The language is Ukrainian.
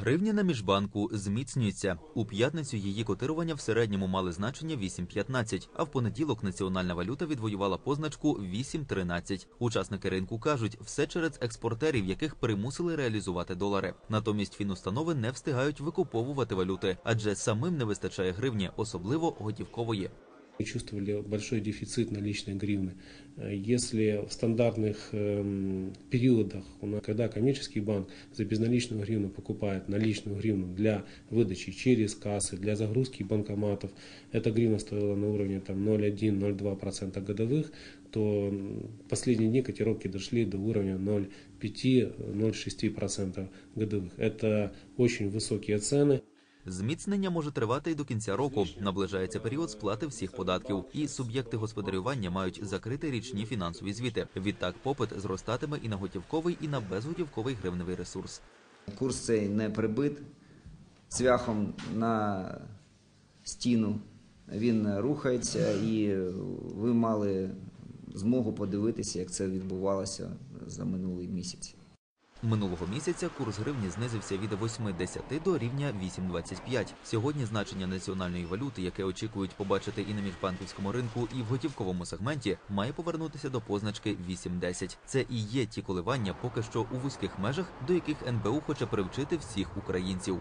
Гривня на міжбанку зміцнюється. У п'ятницю її котирування в середньому мали значення 8,15, а в понеділок національна валюта відвоювала позначку 8,13. Учасники ринку кажуть, все через експортерів, яких примусили реалізувати долари. Натомість фінустанови не встигають викуповувати валюти, адже самим не вистачає гривні, особливо готівкової. Чувствовали большой дефицит наличной гривны. Если в стандартных эм, периодах, когда коммерческий банк за безналичную гривну покупает наличную гривну для выдачи через кассы, для загрузки банкоматов, эта гривна стоила на уровне там, 0,1-0,2% годовых, то последние дни котировки дошли до уровня 0,5-0,6% годовых. Это очень высокие цены. Зміцнення може тривати й до кінця року. Наближається період сплати всіх податків, і суб'єкти господарювання мають закрити річні фінансові звіти. Відтак попит зростатиме і на готівковий, і на безготівковий гривневий ресурс. Курс цей не прибит цвяхом на стіну. Він рухається, і ви мали змогу подивитися, як це відбувалося за минулий місяць. Минулого місяця курс гривні знизився від 8,10 до рівня 8,25. Сьогодні значення національної валюти, яке очікують побачити і на міжбанківському ринку, і в готівковому сегменті, має повернутися до позначки 8,10. Це і є ті коливання, поки що у вузьких межах, до яких НБУ хоче привчити всіх українців.